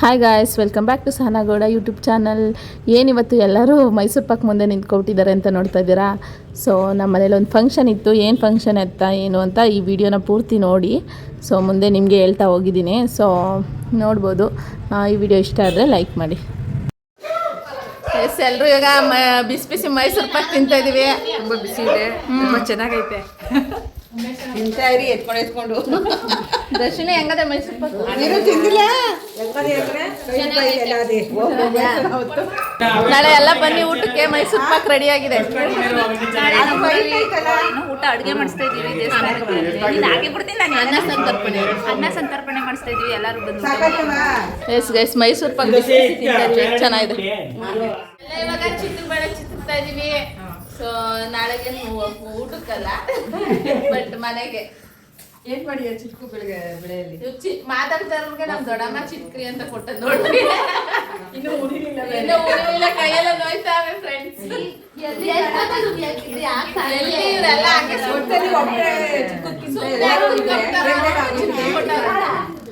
Hi guys welcome back to Sahana Gowda YouTube channel ಏನಿವತ್ತು ಎಲ್ಲರೂ ಮೈಸೂರು ಪಾಕ್ ಮುಂದೆ ನಿಂತ್ಕೊಬಿಟ್ಟಿದ್ದಾರೆ ಅಂತ ನೋಡ್ತಾ ಇದ್ದೀರಾ? ಸೊ ನಮ್ಮ ಮನೇಲಿ ಒಂದು ಫಂಕ್ಷನ್ ಇತ್ತು. ಏನು ಫಂಕ್ಷನ್ ಎತ್ತ ಏನು ಅಂತ ಈ ವಿಡಿಯೋನ ಪೂರ್ತಿ ನೋಡಿ. ಸೊ ಮುಂದೆ ನಿಮಗೆ ಹೇಳ್ತಾ ಹೋಗಿದ್ದೀನಿ. ಸೊ ನೋಡ್ಬೋದು. ಆ, ಈ ವಿಡಿಯೋ ಇಷ್ಟ ಆದರೆ ಲೈಕ್ ಮಾಡಿ. ಎಸ್ ಎಲ್ಲರೂ ಇವಾಗ ಬಿಸಿ ಬಿಸಿ ಮೈಸೂರು ಪಾಕ್ ತಿಂತಾ ಇದ್ದೀವಿ ತುಂಬ ಬಿಸಿ ಇದೆ. ತುಂಬ ಚೆನ್ನಾಗೈತೆ. ತಿಂತಾ ಇರಿ ಎತ್ಕೊಂಡು ಎತ್ಕೊಂಡು? ದರ್ಶಿನಿ ಹೆಂಗದೆ ಮೈಸೂರು ಪಾಕ್ ನೀನು ತಿಂದಿಲ್ಲ? ನಾಳೆ ಎಲ್ಲ ಬನ್ನಿ ಊಟಕ್ಕೆ ಮೈಸೂರು ಪಾಕ್ ರೆಡಿ ಆಗಿದೆ. ಊಟ ಅಡುಗೆ ಮಾಡಿಸ್ತಾ ಇದೀವಿ ದೇವಸ್ಥಾನಕ್ಕೆ. ನೀನು ಹಾಕಿ ಬಿಡ್ತೀನಿ ನಾನು. ಅನ್ನ ಸಂತರ್ಪಣೆ. ಅನ್ನ ಸಂತರ್ಪಣೆ ಮಾಡಿಸ್ತಾ ಇದೀವಿ ಎಲ್ಲರೂ ಬಂದು ಎಸ್ ಗೈಸ್ ಮೈಸೂರು ಪಾಕ್ ಚೆನ್ನಾಗಿದೆ. ಇವಾಗ ಚಿತ್ತಾ ಇದೀವಿ ಸೊ ನಾಳೆಗೆ ಊಟಕ್ಕಲ್ಲ ಬಟ್ ಮನೆಗೆ. ಏನ್ ಮಾಡಿ ಚಿಕ್ಕ ಬೆಳಗ್ಗೆ ಬೆಳೆಯಲ್ಲಿ? ರುಚಿ ಮಾತಾಡ್ತಾರವ್ರಿಗೆ ನಮ್ ದೊಡ್ಡಮ್ಮ ಚಿಟ್ಕ್ರಿ ಅಂತ ಕೊಟ್ಟ ನೋಡ್ರಿ ಇನ್ನು ಉರಿಲಿಲ್ಲ ಇನ್ನು ಉಳಿಲಿಲ್ಲ ಕೈಯೆಲ್ಲ ನೋಯ್ತಾವೆ friends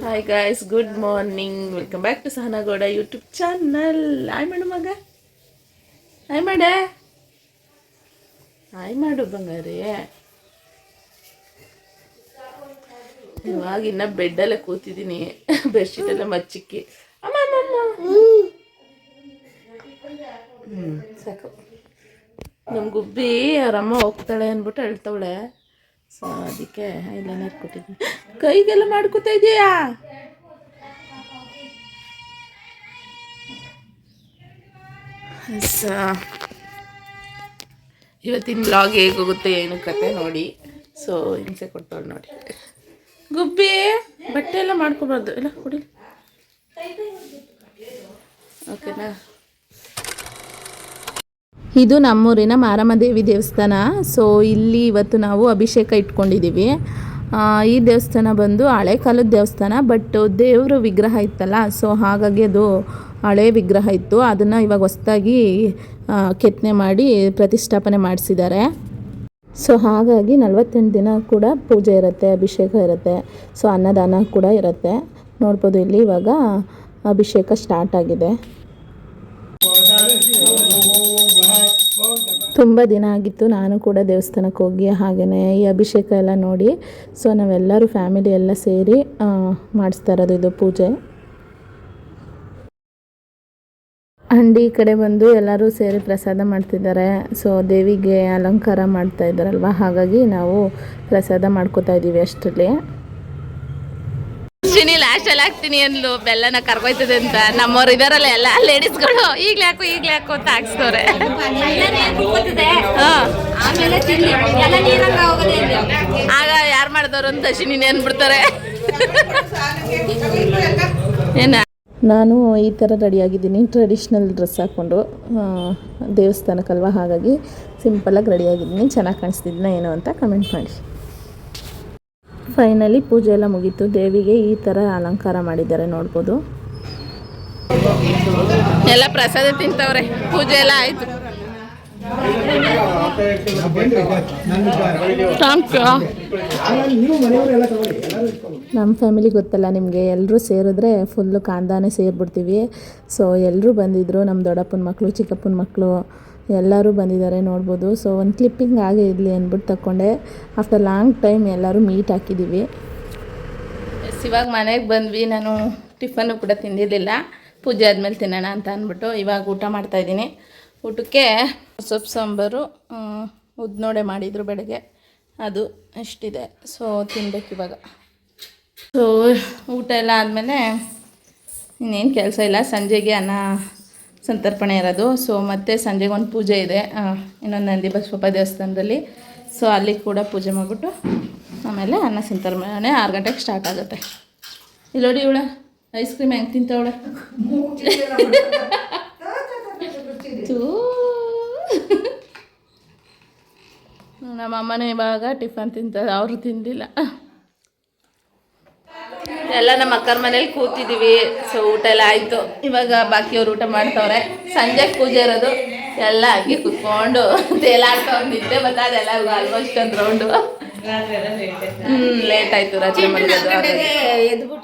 hi guys good morning welcome back to Sahana Gowda YouTube channel I madam ಮಗ ಆಯ್ ಮಾಡ ಹಾಯ್ ಮಾಡು ಬಂಗಾರೇ. ಇವಾಗ ಇನ್ನ ಬೆಡ್ಡಲ್ಲೇ ಕೂತಿದ್ದೀನಿ. ಬೆಡ್ಶೀಟ್ ಎಲ್ಲ ಮಚ್ಚಿಕ್ಕಿ. ಅಮ್ಮ ಹ್ಞೂ ಸಾಕು. ನಮ್ಮ ಗುಬ್ಬಿ ಅವರಮ್ಮ ಹೋಗ್ತಾಳೆ ಅಂದ್ಬಿಟ್ಟು ಹೇಳ್ತವಳೆ ಸೊ ಅದಕ್ಕೆ ಐಲೈನರ್ ಕೊಟ್ಟಿದ್ದೀನಿ. ಕೈಗೆಲ್ಲ ಮಾಡ್ಕೊತಾ ಇದೆಯಾ? ಸ ಇವತ್ತಿನ ಬ್ಲಾಗ್ ಹೇಗೆ ಹೋಗುತ್ತೆ ಏನು ಕತೆ ನೋಡಿ. ಸೊ ಹಿಂಸೆ ಕೊಟ್ಟವಳು ನೋಡಿ. ಗುಬ್ಬಿ, ಬಟ್ಟೆ ಎಲ್ಲ ಮಾಡ್ಕೋಬಾರ್ದು. ಎಲ್ಲ ಕೊಡಿ. ಓಕೆನಾ? ಇದು ನಮ್ಮೂರಿನ ಮಾರಮ್ಮ ದೇವಿ ದೇವಸ್ಥಾನ. ಸೊ ಇಲ್ಲಿ ಇವತ್ತು ನಾವು ಅಭಿಷೇಕ ಇಟ್ಕೊಂಡಿದ್ದೀವಿ ಈ ದೇವಸ್ಥಾನ ಬಂದು ಹಳೆ ಕಾಲದ ದೇವಸ್ಥಾನ ಬಟ್ ದೇವರು ವಿಗ್ರಹ ಇತ್ತಲ್ಲ ಸೊ ಹಾಗಾಗಿ ಅದು ಹಳೆ ವಿಗ್ರಹ ಇತ್ತು. ಅದನ್ನು ಇವಾಗ ಹೊಸ್ದಾಗಿ ಕೆತ್ತನೆ ಮಾಡಿ ಪ್ರತಿಷ್ಠಾಪನೆ ಮಾಡಿಸಿದ್ದಾರೆ. ಸೊ, ಹಾಗಾಗಿ ನಲವತ್ತೆಂಟು ದಿನ ಕೂಡ ಪೂಜೆ ಇರುತ್ತೆ, ಅಭಿಷೇಕ ಇರುತ್ತೆ. ಸೊ, ಅನ್ನದಾನ ಕೂಡ ಇರುತ್ತೆ. ನೋಡ್ಬೋದು ಇಲ್ಲಿ ಇವಾಗ ಅಭಿಷೇಕ ಸ್ಟಾರ್ಟ್ ಆಗಿದೆ. ತುಂಬ ದಿನ ಆಗಿತ್ತು. ನಾನು ಕೂಡ ದೇವಸ್ಥಾನಕ್ಕೆ ಹೋಗಿ ಹಾಗೆಯೇ ಈ ಅಭಿಷೇಕ ಎಲ್ಲ ನೋಡಿ. ಸೊ, ನಾವೆಲ್ಲರೂ ಫ್ಯಾಮಿಲಿ ಎಲ್ಲ ಸೇರಿ ಮಾಡಿಸ್ತಾ ಇರೋದು ಇದು ಪೂಜೆ. ಅಂಡಿ ಈ ಕಡೆ ಬಂದು ಎಲ್ಲರೂ ಸೇರಿ ಪ್ರಸಾದ ಮಾಡ್ತಿದ್ದಾರೆ. ಸೊ ದೇವಿಗೆ ಅಲಂಕಾರ ಮಾಡ್ತಾ ಇದ್ದಾರಲ್ವ? ಹಾಗಾಗಿ ನಾವು ಪ್ರಸಾದ ಮಾಡ್ಕೋತಾ ಇದ್ದೀವಿ ಅಷ್ಟರಲ್ಲಿ. ದರ್ಶಿನಿ ಲಾಸ್ಟಲ್ಲಿ ಹಾಕ್ತೀನಿ ಅಂದ್ಲು. ಬೆಲ್ಲನ ಕರ್ಕೊಯ್ತದೆ ಅಂತ. ನಮ್ಮವ್ರು ಇದಾರಲ್ಲ ಎಲ್ಲ ಲೇಡೀಸ್ಗಳು ಈಗಲೇ ಹಾಕು ಈಗಲೇ ಹಾಕು ಅಂತ ಹಾಕ್ಸ್ತವ್ರೆ ಆಗ ಯಾರು ಮಾಡಿದವ್ರು ಅಂತ ಅಶ್ವಿನಿ ಅನ್ಬಿಡ್ತಾರೆ ಏನ? ನಾನು ಈ ಥರ ರೆಡಿಯಾಗಿದ್ದೀನಿ. ಟ್ರೆಡಿಷ್ನಲ್ ಡ್ರೆಸ್ ಹಾಕ್ಕೊಂಡು ದೇವಸ್ಥಾನಕ್ಕಲ್ವ? ಹಾಗಾಗಿ ಸಿಂಪಲಾಗಿ ರೆಡಿಯಾಗಿದ್ದೀನಿ. ಚೆನ್ನಾಗಿ ಕಾಣಿಸ್ತಿದ್ನ ಏನು ಅಂತ ಕಮೆಂಟ್ ಮಾಡಿ. ಫೈನಲಿ ಪೂಜೆ ಎಲ್ಲ ಮುಗೀತು. ದೇವಿಗೆ ಈ ಥರ ಅಲಂಕಾರ ಮಾಡಿದ್ದಾರೆ ನೋಡ್ಬೋದು. ಎಲ್ಲ ಪ್ರಸಾದ ತಿಂತವ್ರೆ. ಪೂಜೆ ಎಲ್ಲ ಆಯಿತು. ನಮ್ಮ ಫ್ಯಾಮಿಲಿ ಗೊತ್ತಲ್ಲ ನಿಮಗೆ ಎಲ್ಲರೂ ಸೇರಿದ್ರೆ ಫುಲ್ಲು ಕಾಂದಾನೆ ಸೇರಿಬಿಡ್ತೀವಿ. ಸೊ ಎಲ್ಲರೂ ಬಂದಿದ್ದರು ನಮ್ಮ ದೊಡ್ಡಪ್ಪನ ಮಕ್ಕಳು ಚಿಕ್ಕಪ್ಪನ ಮಕ್ಕಳು ಎಲ್ಲರೂ ಬಂದಿದ್ದಾರೆ ನೋಡ್ಬೋದು. ಸೊ ಒಂದು ಕ್ಲಿಪ್ಪಿಂಗ್ ಆಗೇ ಇರಲಿ ಅಂದ್ಬಿಟ್ಟು ತಗೊಂಡೆ ಆಫ್ಟರ್ ಲಾಂಗ್ ಟೈಮ್ ಎಲ್ಲರೂ ಮೀಟ್ ಹಾಕಿದ್ದೀವಿ ಎಸ್ ಇವಾಗ ಮನೆಗೆ ಬಂದ್ವಿ. ನಾನು ಟಿಫನ್ನು ಕೂಡ ತಿಂದಿರಲಿಲ್ಲ. ಪೂಜೆ ಆದಮೇಲೆ ತಿನ್ನೋಣ ಅಂತ ಅಂದ್ಬಿಟ್ಟು ಇವಾಗ ಊಟ ಮಾಡ್ತಾಯಿದ್ದೀನಿ ಊಟಕ್ಕೆ ಸೊಪ್ಪು ಸಾಂಬಾರು ಉದ್ನೋಡೆ ಮಾಡಿದರು ಬೆಳಗ್ಗೆ ಅದು ಅಷ್ಟಿದೆ ಸೊ ತಿನ್ಬೇಕು ಇವಾಗ ಸೊ ಊಟ ಎಲ್ಲ ಆದಮೇಲೆ ಇನ್ನೇನು ಕೆಲಸ ಇಲ್ಲ ಸಂಜೆಗೆ ಅನ್ನ ಸಂತರ್ಪಣೆ ಇರೋದು ಸೊ ಮತ್ತೆ ಸಂಜೆಗೆ ಒಂದು ಪೂಜೆ ಇದೆ ಇನ್ನೊಂದು ನಂದಿ ಬಸವಪ್ಪ ದೇವಸ್ಥಾನದಲ್ಲಿ ಸೊ ಅಲ್ಲಿ ಕೂಡ ಪೂಜೆ ಮಾಡಿಬಿಟ್ಟು ಆಮೇಲೆ ಅನ್ನ ಸಂತರ್ಪಣೆ ಆರು ಗಂಟೆಗೆ ಸ್ಟಾರ್ಟ್ ಆಗುತ್ತೆ ಇಲ್ಲೋಡಿ ನೋಡಿ ಇವಳ ಐಸ್ ಕ್ರೀಮ್ ಹೆಂಗೆ ತಿಂತವಳೆ ತೂ. ನಮ್ಮ ಅಮ್ಮನೇ ಇವಾಗ ಟಿಫನ್ ತಿಂತಾರೆ ಅವರು ತಿಂದಿಲ್ಲ. ಎಲ್ಲ ನಮ್ಮ ಅಕ್ಕರ ಮನೇಲಿ ಕೂತಿದ್ದೀವಿ ಸೊ ಊಟ ಎಲ್ಲ ಆಯಿತು. ಇವಾಗ ಬಾಕಿಯವ್ರು ಊಟ ಮಾಡ್ತವ್ರೆ. ಸಂಜೆ ಪೂಜೆ ಇರೋದು ಎಲ್ಲ ಹಾಕಿ ಕುತ್ಕೊಂಡು ತೇಲಾಡ್ತಾ ಬಂದಿದ್ದೆ ನಿದ್ದೆ ಅದೆಲ್ಲ ಆಲ್ಮೋಸ್ಟ್ ಒಂದು ರೌಂಡು ಹ್ಮ್ ಲೇಟ್ ಆಯ್ತು ರಾತ್ರಿ ಮಲಗೋದು.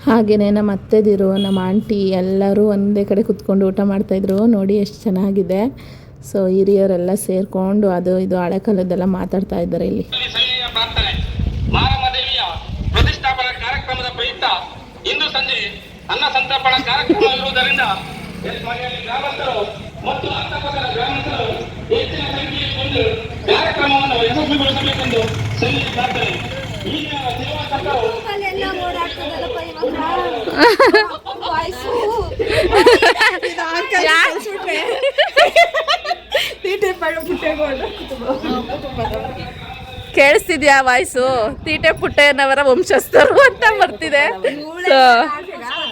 ಹಾಗೆಯೇ ನಮ್ಮ ಅತ್ತೆದಿರು ನಮ್ಮ ಆಂಟಿ ಎಲ್ಲರೂ ಒಂದೇ ಕಡೆ ಕುತ್ಕೊಂಡು ಊಟ ಮಾಡ್ತಾಯಿದ್ರು ನೋಡಿ ಎಷ್ಟು ಚೆನ್ನಾಗಿದೆ. ಸೊ ಹಿರಿಯರೆಲ್ಲ ಸೇರಿಕೊಂಡು ಅದು ಇದು ಹಳೆ ಕಾಲದ್ದೆಲ್ಲ ಮಾತಾಡ್ತಾ ಇದ್ದಾರೆ ಇಲ್ಲಿ. ಪ್ರತಿಷ್ಠಾಪನಾ ಕಾರ್ಯಕ್ರಮದ ಪ್ರಯುಕ್ತ ಇಂದು ಸಂಜೆ ಅನ್ನ ಸಂತರ್ಪಣಾ ಕಾರ್ಯಕ್ರಮ ಇರುವುದರಿಂದ ಮನೆಯಲ್ಲಿ ಗ್ರಾಮಸ್ಥರು ಮತ್ತು ಅಕ್ಕಪಕ್ಕದ ಗ್ರಾಮಸ್ಥರು ಹೆಚ್ಚಿನ ಸಂಖ್ಯೆಯಲ್ಲಿ ಬಂದು ಕಾರ್ಯಕ್ರಮವನ್ನು ಯಶಸ್ವಿಗೊಳಿಸಬೇಕೆಂದು ಈಗಿನ ಸೇವಾ ಸಂಘವು ಪುಟ್ಟೆಗಳು ಕೇಳಿಸ್ತಿದ್ಯಾ ವಾಯ್ಸು ತೀಟೆ ಪುಟ್ಟಯ್ಯನವರ ವಂಶಸ್ಥರು ಅಂತ ಬರ್ತಿದೆ.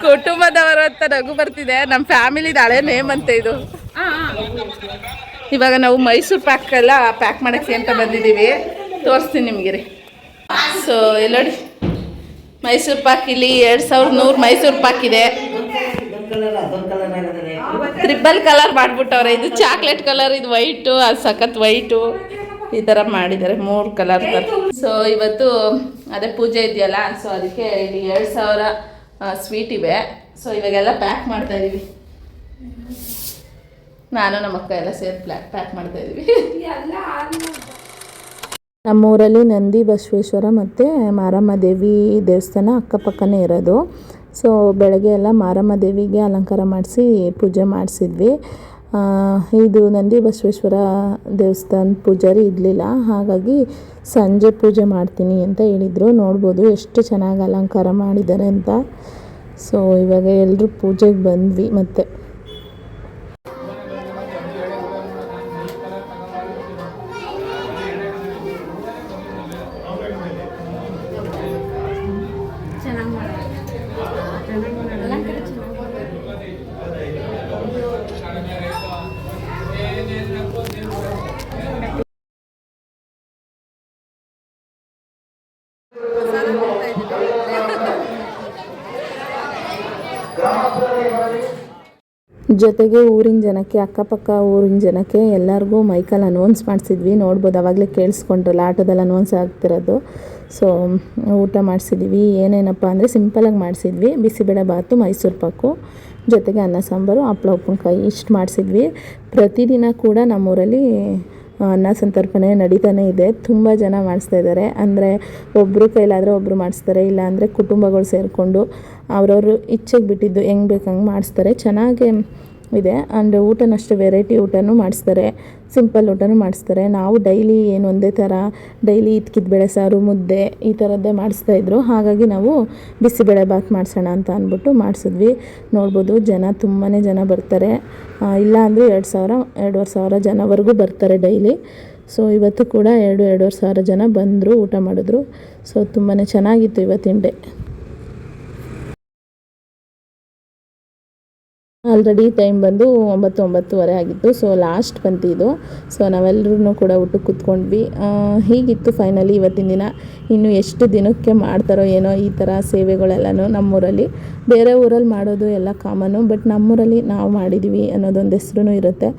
ಕುಟುಂಬದವರು ಅಂತ ನಗು ಬರ್ತಿದೆ. ನಮ್ಮ ಫ್ಯಾಮಿಲಿ ಹಳೆ ನೇಮ್ ಅಂತ ಇದು. ಇವಾಗ ನಾವು ಮೈಸೂರು ಪ್ಯಾಕ್ ಎಲ್ಲ ಪ್ಯಾಕ್ ಮಾಡಕ್ಕೆ ಅಂತ ಬಂದಿದ್ದೀವಿ. ತೋರಿಸ್ತೀನಿ ನಿಮಗೆ ರೀ. ಸೊ ಎಲ್ಲೋಡಿ. ಮೈಸೂರು ಪಾಕ್ ಇಲ್ಲಿ ಎರಡು ಸಾವಿರದ ನೂರು ಮೈಸೂರು ಪಾಕ್ ಇದೆ. ತ್ರಿಬಲ್ ಕಲರ್ ಮಾಡ್ಬಿಟ್ಟವ್ರೆ. ಇದು ಚಾಕ್ಲೇಟ್ ಕಲರ್ ಇದು ವೈಟು ಅದು ಸಖತ್ ವೈಟು ಈ ಥರ ಮಾಡಿದ್ದಾರೆ ಮೂರು ಕಲರ್ ಸೊ ಇವತ್ತು ಅದೇ ಪೂಜೆ ಇದೆಯಲ್ಲ ಸೊ ಅದಕ್ಕೆ ಇಲ್ಲಿ ಎರಡು ಸಾವಿರ ಸ್ವೀಟ್ ಇವೆ. ಸೊ ಇವಾಗೆಲ್ಲ ಪ್ಯಾಕ್ ಮಾಡ್ತಾ ಇದೀವಿ. ನಾನು ನಮ್ಮ ಅಕ್ಕ ಎಲ್ಲ ಸೇರಿ ಪ್ಯಾಕ್ ಪ್ಯಾಕ್ ಮಾಡ್ತಾ ಇದೀವಿ. ನಮ್ಮೂರಲ್ಲಿ ನಂದಿ ಬಸವೇಶ್ವರ ಮತ್ತು ಮಾರಮ್ಮ ದೇವಿ ದೇವಸ್ಥಾನ ಅಕ್ಕಪಕ್ಕನೇ ಇರೋದು. ಸೊ ಬೆಳಗ್ಗೆ ಎಲ್ಲ ಮಾರಮ್ಮ ದೇವಿಗೆ ಅಲಂಕಾರ ಮಾಡಿಸಿ ಪೂಜೆ ಮಾಡಿಸಿದ್ವಿ. ಇದು ನಂದಿ ಬಸವೇಶ್ವರ ದೇವಸ್ಥಾನ ಪೂಜಾರಿ ಇರಲಿಲ್ಲ. ಹಾಗಾಗಿ ಸಂಜೆ ಪೂಜೆ ಮಾಡ್ತೀನಿ ಅಂತ ಹೇಳಿದರು. ನೋಡ್ಬೋದು ಎಷ್ಟು ಚೆನ್ನಾಗಿ ಅಲಂಕಾರ ಮಾಡಿದ್ದಾರೆ ಅಂತ. ಸೊ ಇವಾಗ ಎಲ್ಲರೂ ಪೂಜೆಗೆ ಬಂದ್ವಿ ಮತ್ತೆ. ಜೊತೆಗೆ ಊರಿನ ಜನಕ್ಕೆ, ಅಕ್ಕಪಕ್ಕ ಊರಿನ ಜನಕ್ಕೆ ಎಲ್ಲರಿಗೂ ಮೈಕಲ್ಲಿ ಅನೌನ್ಸ್ ಮಾಡಿಸಿದ್ವಿ. ನೋಡ್ಬೋದು, ಅವಾಗಲೇ ಕೇಳಿಸ್ಕೊಂಡ್ರಲ್ಲ, ಆಟೋದಲ್ಲಿ ಅನೌನ್ಸ್ ಆಗ್ತಿರೋದು. ಸೊ ಊಟ ಮಾಡಿಸಿದ್ವಿ. ಏನೇನಪ್ಪ ಅಂದರೆ ಸಿಂಪಲಾಗಿ ಮಾಡಿಸಿದ್ವಿ. ಬಿಸಿಬೇಳೆ ಬಾತು ಮೈಸೂರು ಪಾಕು. ಜೊತೆಗೆ ಅನ್ನ ಸಾಂಬಾರು, ಹಪ್ಳ, ಉಪ್ಪಿನಕಾಯಿ ಇಷ್ಟು ಮಾಡಿಸಿದ್ವಿ. ಪ್ರತಿದಿನ ಕೂಡ ನಮ್ಮೂರಲ್ಲಿ ಅನ್ನ ಸಂತರ್ಪಣೆ ನಡೀತಾನೆ ಇದೆ. ತುಂಬ ಜನ ಮಾಡಿಸ್ತಾ ಇದ್ದಾರೆ. ಅಂದರೆ ಒಬ್ಬರು ಕೈಲಾದರೆ ಒಬ್ಬರು ಮಾಡಿಸ್ತಾರೆ ಇಲ್ಲ ಅಂದರೆ ಕುಟುಂಬಗಳು ಸೇರಿಕೊಂಡು ಅವರವರು ಇಚ್ಛೆಗೆ ಬಿಟ್ಟಿದ್ದು ಹೆಂಗೆ ಬೇಕು ಹಂಗೆ ಮಾಡಿಸ್ತಾರೆ. ಚೆನ್ನಾಗೇ ಇದೆ. ಆ್ಯಂಡ್ ಊಟನಷ್ಟು ವೆರೈಟಿ ಊಟನೂ ಮಾಡಿಸ್ತಾರೆ. ಸಿಂಪಲ್ ಊಟನೂ ಮಾಡಿಸ್ತಾರೆ. ನಾವು ಡೈಲಿ ಏನು ಒಂದೇ ಥರ ಡೈಲಿ ಇದ್ಕಿದ ಬೇಳೆ ಸಾರು, ಮುದ್ದೆ ಈ ಥರದ್ದೇ ಮಾಡಿಸ್ತಾ ಇದ್ರು. ಹಾಗಾಗಿ ನಾವು ಬಿಸಿಬೇಳೆ ಬಾತ್ ಮಾಡಿಸೋಣ ಅಂತ ಅಂದ್ಬಿಟ್ಟು ಮಾಡಿಸಿದ್ವಿ. ನೋಡ್ಬೋದು ಜನ ತುಂಬಾ ಜನ ಬರ್ತಾರೆ. ಇಲ್ಲ ಅಂದರೆ ಎರಡು ಸಾವಿರ, ಎರಡೂವರೆ ಸಾವಿರ ಜನವರೆಗೂ ಬರ್ತಾರೆ ಡೈಲಿ ಸೊ ಇವತ್ತು ಕೂಡ ಎರಡು, ಎರಡೂವರೆ ಸಾವಿರ ಜನ ಬಂದರು, ಊಟ ಮಾಡಿದ್ರು. ಸೊ ತುಂಬಾ ಚೆನ್ನಾಗಿತ್ತು ಇವತ್ತಿನ ಡೇ ಆಲ್ರೆಡಿ ಟೈಮ್ ಬಂದು ಒಂಬತ್ತು, ಒಂಬತ್ತುವರೆ ಆಗಿತ್ತು. ಸೊ ಲಾಸ್ಟ್ ಬಂತು ಇದು. ಸೊ ನಾವೆಲ್ಲರೂ ಕೂಡ ಊಟಕ್ಕೆ ಕೂತ್ಕೊಂಡ್ವಿ. ಹೀಗಿತ್ತು ಫೈನಲಿ ಇವತ್ತಿನ ದಿನ. ಇನ್ನು ಎಷ್ಟು ದಿನಕ್ಕೆ ಮಾಡ್ತಾರೋ ಏನೋ ಈ ಥರ ಸೇವೆಗಳೆಲ್ಲನೂ ನಮ್ಮೂರಲ್ಲಿ. ಬೇರೆ ಊರಲ್ಲಿ ಮಾಡೋದು ಎಲ್ಲ ಕಾಮನು ಬಟ್ ನಮ್ಮೂರಲ್ಲಿ ನಾವು ಮಾಡಿದ್ವಿ ಅನ್ನೋದೊಂದು ಹೆಸ್ರು ಇರುತ್ತೆ.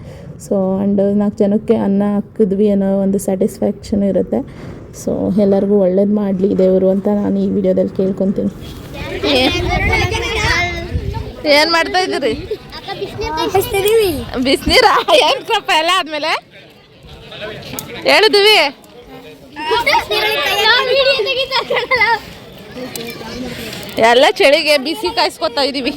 ಸೊ ಆ್ಯಂಡ್ ನಾಲ್ಕು ಜನಕ್ಕೆ ಅನ್ನ ಹಾಕಿದ್ವಿ ಅನ್ನೋ ಒಂದು ಸ್ಯಾಟಿಸ್ಫ್ಯಾಕ್ಷನ್ ಇರುತ್ತೆ. ಸೊ ಎಲ್ಲರಿಗೂ ಒಳ್ಳೇದು ಮಾಡಲಿ ದೇವರು ಅಂತ ನಾನು ಈ ವಿಡಿಯೋದಲ್ಲಿ ಕೇಳ್ಕೊತೀನಿ. ಏನು ಮಾಡ್ತಾ ಇದ್ದೀರಿ? ಬಿಸಿನೀರ? ಹೆಂಗ್ರಪ್ಪ ಎಲ್ಲ ಆದ್ಮೇಲೆ? ಹೇಳಿದ್ವಿ. ಎಲ್ಲ ಚಳಿಗೆ ಬಿಸಿ ಕಾಯಿಸ್ಕೊತಾ ಇದೀವಿ.